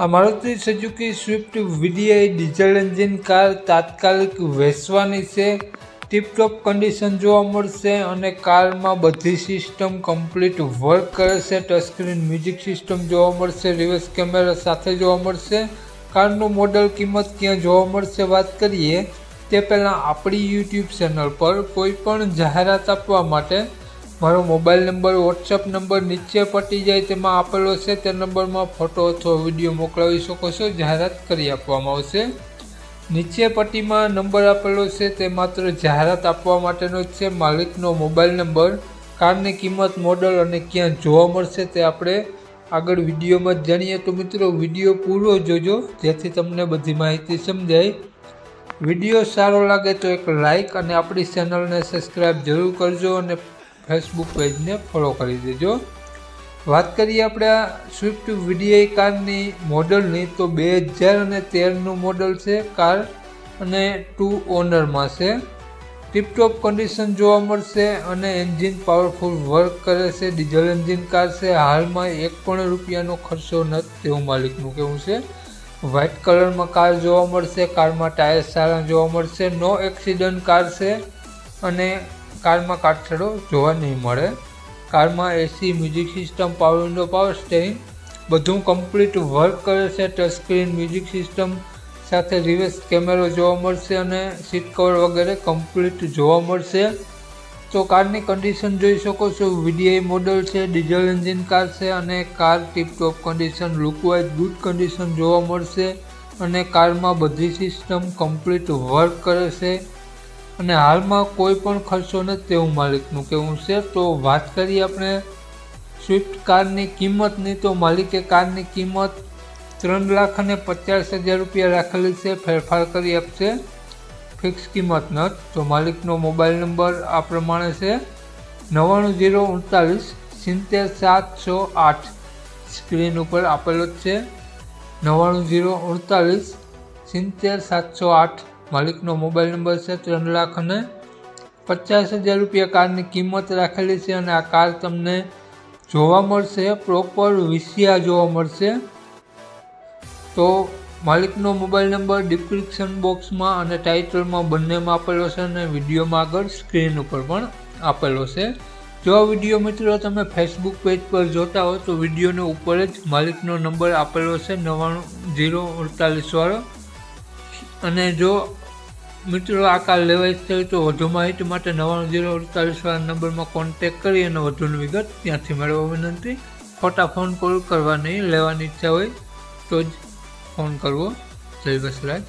આ Maruti Suzuki Swift VDI diesel engine car તાત્કાલિક વેચવાની છે. ટીપટોપ કન્ડિશન જોવા મળશે અને કારમાં બધી સિસ્ટમ કમ્પ્લીટ વર્ક કરે છે. ટચસ્ક્રીન મ્યુઝિક સિસ્ટમ જોવા મળશે રિવર્સ કેમેરા સાથે જોવા મળશે. કારનું મોડલ કિંમત ક્યાં જોવા મળશે વાત કરીએ. તે પહેલાં આપણી યુટ્યુબ ચેનલ પર કોઈ પણ જાહેરાત આપવા માટે મારો મોબાઈલ નંબર વોટ્સઅપ નંબર નીચે પટી જાય તેમાં આપેલો છે. તે નંબરમાં ફોટો અથવા વીડિયો મોકલાવી શકો છો. જાહેરાત કરી આપવામાં આવશે. નીચે પટ્ટીમાં નંબર આપેલો છે. તે માત્ર જાહેરાત આપવા માટેનો જ છે. માલિકનો મોબાઈલ નંબર, કારની કિંમત, મોડલ અને ક્યાં જોવા મળશે તે આપણે આગળ વિડીયોમાં જાણીએ. તો મિત્રો, વીડિયો પૂરો જોજો. જેથી તમને બધી માહિતી સમજાય. વીડિયો સારો લાગે તો એક લાઈક અને આપણી ચેનલને સબસ્ક્રાઈબ જરૂર કરજો અને ફેસબુક પેજને ફોલો કરી દેજો. વાત કરીએ આપણે આ સ્વિફ્ટ વીડીઆઈ કારની મોડલની, તો બે હજાર અને તેરનું મોડલ છે કાર અને ટુ ઓનરમાં છે. ટીપટોપ કન્ડિશન જોવા મળશે અને એન્જિન પાવરફુલ વર્ક કરે છે. ડીઝલ એન્જિન કાર છે. હાલમાં એક પણ રૂપિયાનો ખર્ચો નથી તેવું માલિકનું કહેવું છે. વ્હાઇટ કલરમાં કાર જોવા મળશે. કારમાં ટાયર સારા જોવા મળશે. નો એક્સિડન્ટ કાર છે અને કારમાં કાટછડો જોવા નહીં મળે. કારમાં AC music system power window power steering બધું કમ્પ્લીટ વર્ક કરે છે. ટચ મ્યુઝિક સિસ્ટમ સાથે રિવર્સ કેમેરો જોવા મળશે અને સીટ કવર વગેરે કમ્પ્લીટ જોવા મળશે. તો કારની કન્ડિશન જોઈ શકો છો. વીડીઆઈ મોડલ છે ડીઝલ એન્જિન કાર છે અને car tiptop condition lookwise good condition જોવા મળશે. અને કારમાં બધી સિસ્ટમ કમ્પ્લીટ વર્ક કરે છે. અને હાલમાં કોઈ પણ ખર્ચો નથી તેવું માલિકનું કહેવું છે. તો વાત કરીએ આપણે સ્વિફ્ટ કારની કિંમતની. તો માલિકે કારની કિંમત ત્રણ લાખ અને પચાસ હજાર રૂપિયા રાખેલી છે. ફેરફાર કરી આપશે. ફિક્સ કિંમત નથી તો માલિકનો મોબાઈલ નંબર આ પ્રમાણે છે. નવ્વાણું જીરો ઉડતાલીસ સિત્તેર સાતસો આઠ. સ્ક્રીન ઉપર આપેલો જ છે. નવ્વાણું જીરો ઉડતાલીસ સિત્તેર સાતસો આઠ. માલિકનો મોબાઈલ નંબર છે ત્રણ લાખ અને પચાસ હજાર રૂપિયા કારની કિંમત રાખેલી છે અને આ કાર તમને જોવા મળશે પ્રોપર વિસિયા જોવા મળશે. તો માલિકનો મોબાઈલ નંબર ડિસ્ક્રિપ્શન બોક્સમાં અને ટાઇટલમાં બંનેમાં આપેલો છે અને વિડીયોમાં આગળ સ્ક્રીન ઉપર પણ આપેલો છે. જો આ વીડિયો મિત્રો તમે ફેસબુક પેજ પર જોતા હો તો વિડીયોને ઉપર જ માલિકનો નંબર આપેલો છે નવ્વાણું જીરો અડતાલીસવાળો અને જો મિત્રો, આ કાર લેવાય છે તો વધુ માહિતી માટે નવ્વાણું જીરો અડતાલીસવાળા નંબરમાં કોન્ટેક કરી અને વધુની વિગત ત્યાંથી મેળવવા વિનંતી. ખોટા ફોન કોલ કરવા નહીં લેવાની ઈચ્છા હોય તો જ ફોન કરવો. જય વસરાજ